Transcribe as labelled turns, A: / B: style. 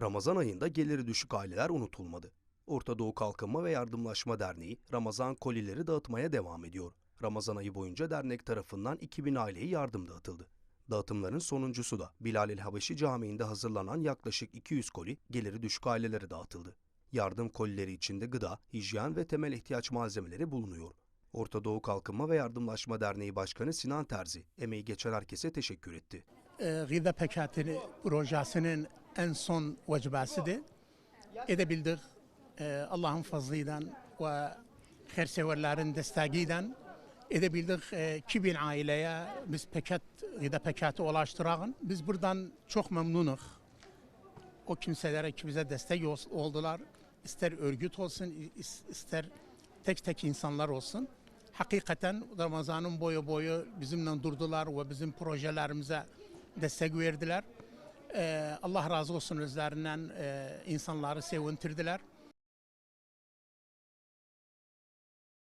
A: Ramazan ayında geliri düşük aileler unutulmadı. Orta Doğu Kalkınma ve Yardımlaşma Derneği Ramazan kolileri dağıtmaya devam ediyor. Ramazan ayı boyunca dernek tarafından 2000 aileye yardım dağıtıldı. Dağıtımların sonuncusu da Bilal el Habeşi Camii'nde hazırlanan yaklaşık 200 koli geliri düşük ailelere dağıtıldı. Yardım kolileri içinde gıda, hijyen ve temel ihtiyaç malzemeleri bulunuyor. Orta Doğu Kalkınma ve Yardımlaşma Derneği Başkanı Sinan Terzi, emeği geçen herkese teşekkür etti.
B: Gıda Pekatı projesinin en son vecibesidir. Edebildik e, Allah'ın fazlıyla ve herseverlerin desteğiyle edebildik e, 2000 aileye biz pekat, gıda pekatı ulaştırağın. Biz buradan çok memnunuz. O kimselere ki bize destek ol- oldular. İster örgüt olsun, is- ister tek tek insanlar olsun. Hakikaten Ramazan'ın boyu boyu bizimle durdular ve bizim projelerimize destek verdiler. Ee, Allah razı olsun özlerinden e, insanları sevintirdiler.